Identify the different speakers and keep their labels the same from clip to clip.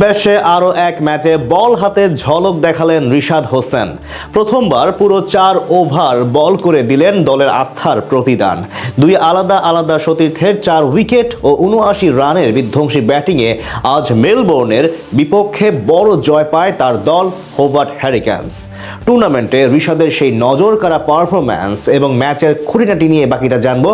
Speaker 1: ব্যাশে আরও এক ম্যাচে বল হাতে ঝলক দেখালেন রিশাদ হোসেন। প্রথমবার পুরো চার ওভার বল করে দিলেন দলের আস্থার প্রতিদান। দুই আলাদা আলাদা সতীর্থের চার উইকেট ও উনআশি রানের বিধ্বংসী ব্যাটিংয়ে আজ মেলবোর্নের বিপক্ষে বড় জয় পায় তার দল হোবার্ট হ্যারিক্যান্স টুর্নামেন্টে রিশাদের সেই নজর কাড়া পারফরম্যান্স এবং ম্যাচের খুঁটিনাটি নিয়ে বাকিটা জানব।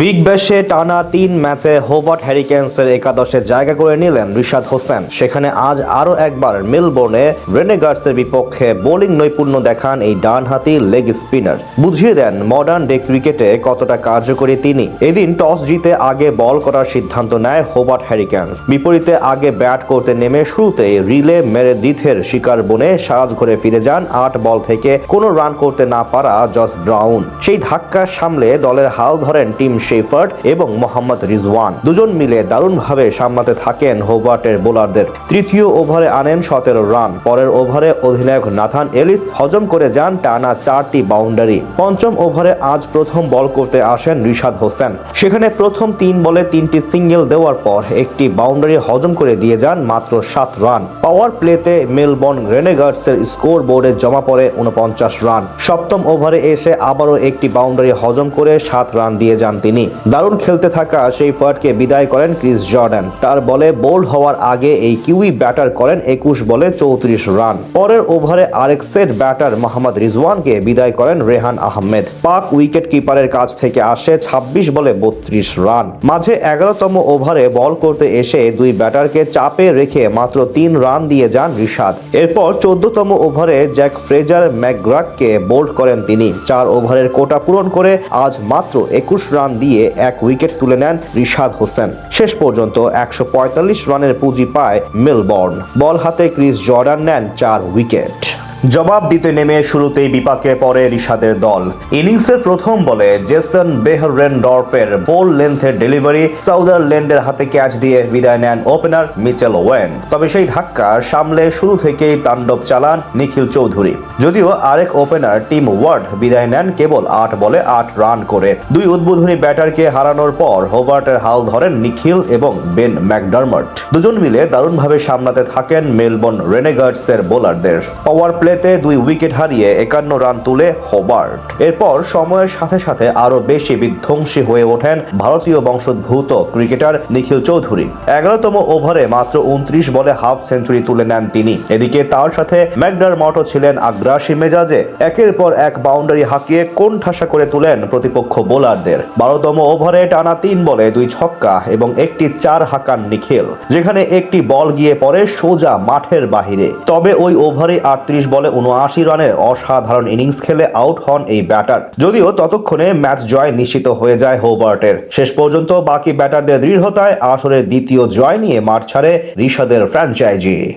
Speaker 1: বিগ ব্যাশে টানা তিন ম্যাচে হোবার্ট হ্যারিকেন্সের একাদশে জায়গা করে নিলেন রিশাদ হোসেন। সেখানে আজ আরও একবার মেলবোর্নে রেনেগার্সের বিপক্ষে বোলিং নৈপুণ্য দেখান এই ডানহাতি লেগ স্পিনার। বুঝিয়ে দেন মডার্ন ডে ক্রিকেটে কতটা কার্যকরী তিনি। এদিন টস জিতে আগে বল করার সিদ্ধান্ত নেয় হোবার্ট হ্যারিকেন্স বিপরীতে আগে ব্যাট করতে নেমে শুরুতেই রিলে মেরে দিথের শিকার বনে সাজ ঘরে ফিরে যান আট বল থেকে। কোনো রান করতে না পারা জস ব্রাউন। সেই ধাক্কা সামলে দলের হাল ধরেন টিম শেফার্ড এবং মোহাম্মদ রিজওয়ান। দুজন মিলে দারুণভাবে সামলাতে থাকেন হোবার্টের বোলারদের। তৃতীয় ওভারে আনেন সতেরো রান। পরের ওভারে অধিনায়ক নাথান এলিস হজম করে যান টানা চারটি বাউন্ডারি। পঞ্চম ওভারে আজ প্রথম বল করতে আসেন রিশাদ হোসেন। সেখানে প্রথম তিন বলে তিনটি সিঙ্গেল দেওয়ার পর একটি বাউন্ডারি হজম করে দিয়ে যান মাত্র সাত রান। পাওয়ার প্লেতে মেলবর্ন রেনেগার্সের স্কোর বোর্ডে জমা পড়ে উনপঞ্চাশ রান। সপ্তম ওভারে এসে আবারও একটি বাউন্ডারি হজম করে সাত রান দিয়ে যান তিনি। দারুণ খেলতে থাকা সেই ফার্টকে বিদায় করেন ক্রিস জর্ডান। তার বলে, বোল্ড হওয়ার আগে এই কিউই ব্যাটার করেন একুশ বলে চৌত্রিশ রান। পরের ওভারে আরেক সেট ব্যাটার মোহাম্মদ রিজওয়ানকে বিদায় করেন রেহান আহমেদ। পাক উইকেট কিপারের কাছ থেকে আসে ২৬ বলে বত্রিশ রান। মাঝে এগারোতম ওভারে বল করতে এসে দুই ব্যাটারকে চাপে রেখে মাত্র তিন রান দিয়ে যান রিশাদ। এরপর চোদ্দতম ওভারে জ্যাক ফ্রেজার ম্যাকগ্রাককে বোল্ড করেন তিনি। চার ওভারের কোটা পূরণ করে আজ মাত্র একুশ রান দিয়ে এক উইকেট তুলে নেন রিশাদ হোসেন। শেষ পর্যন্ত একশো পঁয়তাল্লিশ রানের পুঁজি পায় মেলবর্ন। বল হাতে ক্রিস জর্ডান নেন চার উইকেট। জবাব দিতে নেমে শুরুতেই বিপাকে পড়ে রিশাদের দল। ইনিংসের প্রথম বলে জেসন বেহরেন ডরফের ফোর লেন্থের ডেলিভারি সাউদারল্যান্ডের হাতে ক্যাচ দিয়ে বিদায় নেন ওপেনার মিচেল ওয়েন। তবে সেই ধাক্কা সামলে শুরু থেকেই তাণ্ডব চালান নিখিল চৌধুরী। যদিও আরেক ওপেনার টিম ওয়ার্ড বিদায় নেন কেবল আট বলে আট রান করে। দুই উদ্বোধনী ব্যাটারকে হারানোর পর হোবার্টের হাল ধরেন নিখিল এবং বেন ম্যাকডারমট। দুজন মিলে দারুণভাবে সামলাতে থাকেন মেলবোর্ন রেনেগার্ডসের বোলারদের। পাওয়ার প্লেতে দুই উইকেট হারিয়ে একান্ন রান তুলে হোবার্ট। এরপর সময়ের সাথে সাথে আরও বেশি বিধ্বংসী হয়ে ওঠেন ভারতীয় বংশোদ্ভূত ক্রিকেটার নিখিল চৌধুরী। এগারোতম ওভারে মাত্র উনত্রিশ বলে হাফ সেঞ্চুরি তুলে নেন তিনি। এদিকে তার সাথে ম্যাকডারমটও ছিলেন আগ্রাসী মেজাজে। একের পর এক বাউন্ডারি হাঁকিয়ে কোন ঠাসা করে তুলেন প্রতিপক্ষ বোলারদের। বারোতম ওভারে টানা তিন বলে দুই ছক্কা এবং একটি চার হাঁকান নিখিল, যেখানে একটি বল গিয়ে পড়ে সোজা মাঠের বাহিরে। তবে ওই ওভারে আটত্রিশ বলে উনআশি রানের অসাধারণ ইনিংস খেলে আউট হন এই ব্যাটার। যদিও ততক্ষণে ম্যাচ জয় নিশ্চিত হয়ে যায় হোবার্টের। শেষ পর্যন্ত বাকি ব্যাটারদের দৃঢ়তায় আসরের দ্বিতীয় জয় নিয়ে মাঠ ছাড়ে ঋষাদের ফ্র্যাঞ্চাইজি।